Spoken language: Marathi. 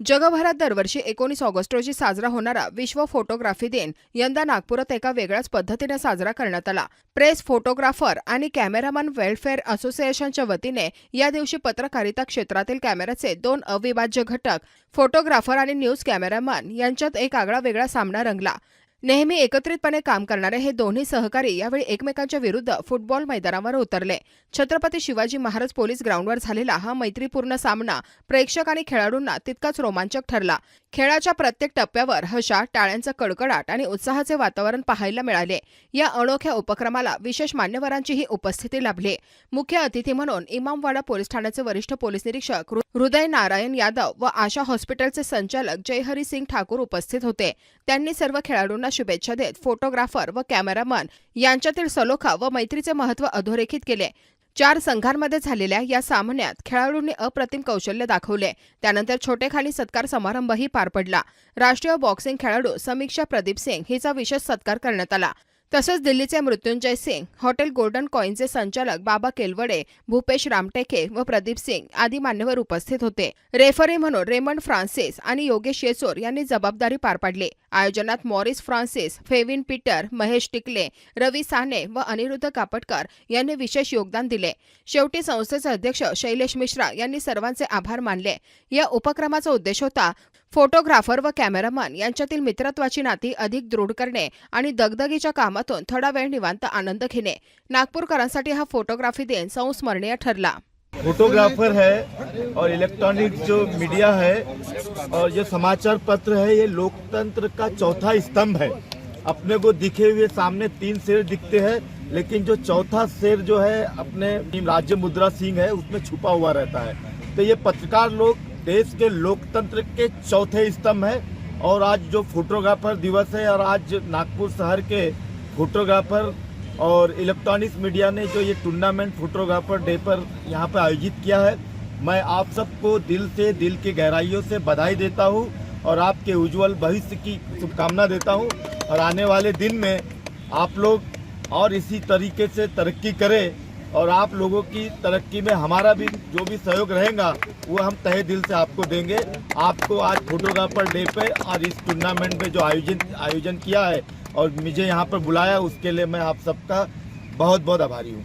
जगभरात दरवर्षी एकोणीस ऑगस्ट रोजी साजरा होणारा विश्व फोटोग्राफी दिन यंदा नागपुरात एका वेगळ्याच पद्धतीने साजरा करण्यात आला. प्रेस फोटोग्राफर आणि कॅमेरामन वेलफेअर असोसिएशनच्या वतीने या दिवशी पत्रकारिता क्षेत्रातील कॅमेऱ्याचे दोन अविभाज्य घटक फोटोग्राफर आणि न्यूज कॅमेरामन यांच्यात एक आगळा वेगळा सामना रंगला. नेहमी एकत्रितपणे काम करणारे हे दोन्ही सहकारी यावेळी एकमेकांच्या विरुद्ध फुटबॉल मैदानावर उतरले. छत्रपती शिवाजी महाराज पोलीस ग्राउंडवर झालेला हा मैत्रीपूर्ण सामना प्रेक्षक आणि खेळाडूंना तितकाच रोमांचक ठरला. खेळाच्या प्रत्येक टप्प्यावर हशा टाळ्यांचा कडकडाट आणि उत्साहाचे वातावरण पाहायला मिळाले. या अनोख्या उपक्रमाला विशेष मान्यवरांचीही उपस्थिती लाभली. मुख्य अतिथी म्हणून इमामवाडा पोलीस ठाण्याचे वरिष्ठ पोलीस निरीक्षक हृदय नारायण यादव व आशा हॉस्पिटलचे संचालक जयहरी सिंग ठाकूर उपस्थित होते. त्यांनी सर्व खेळाडूंना शुभेच्छा देत फोटोग्राफर व कॅमेरामन यांच्यातील सलोखा व मैत्रीचे महत्त्व अधोरेखित केले. चार संघांमध्ये झालेल्या या सामन्यात खेळाडूंनी अप्रतिम कौशल्य दाखवले. त्यानंतर छोटेखानी सत्कार समारंभही पार पडला. राष्ट्रीय बॉक्सिंग खेळाडू समीक्षा प्रदीप सिंग हिचा विशेष सत्कार करण्यात आला. तसंच दिल्लीचे मृत्युंजय सिंग हॉटेल गोल्डन कॉईनचे संचालक बाबा केलवडे भूपेश रामटेके व प्रदीप सिंग आदी मान्यवर उपस्थित होते. रेफरी म्हणून रेमंड फ्रान्सिस आणि योगेश येचोर यांनी जबाबदारी पार पाडली. आयोजनात मॉरिस फ्रान्सिस फेविन पीटर महेश टिकले रवी साने व अनिरुद्ध कापटकर यांनी विशेष योगदान दिले. शेवटी संस्थेचे अध्यक्ष शैलेश मिश्रा यांनी सर्वांचे आभार मानले. या उपक्रमाचा उद्देश होता फोटोग्राफर व कॅमेरामन यांच्यातील मित्रत्वाची नाती अधिक दृढ करणे आणि दगदगीच्या कामातून थोडा वेळ निवांत आनंद घेणे. नागपूरकरांसाठी हा फोटोग्राफी दिन संस्मरणीय ठरला. फोटोग्राफर है और इलेक्ट्रॉनिक जो मीडिया है और जो समाचार पत्र है ये लोकतंत्र का चौथा स्तंभ है। अपने को दिखे हुए सामने तीन शेर दिखते हैं लेकिन जो चौथा शेर जो है अपने राज्य मुद्रा सिंह है उसमें छुपा हुआ रहता है। तो ये पत्रकार लोग देश के लोकतंत्र के चौथे स्तंभ है और आज जो फोटोग्राफर दिवस है और आज नागपुर शहर के फोटोग्राफर और इलेक्ट्रॉनिक्स मीडिया ने जो ये टूर्नामेंट फोटोग्राफर डे पर यहाँ पर आयोजित किया है, मैं आप सबको दिल से, दिल की गहराइयों से बधाई देता हूँ और आपके उज्जवल भविष्य की शुभकामना देता हूँ और आने वाले दिन में आप लोग और इसी तरीके से तरक्की करें। और आप लोगों की तरक्की में हमारा भी जो भी सहयोग रहेगा, वो हम तहे दिल से आपको देंगे। आपको आज फोटोग्राफर डे पे और इस टूर्नामेंट में जो आयोजन आयोजन किया है और मुझे यहाँ पर बुलाया, उसके लिए मैं आप सबका बहुत बहुत आभारी हूँ।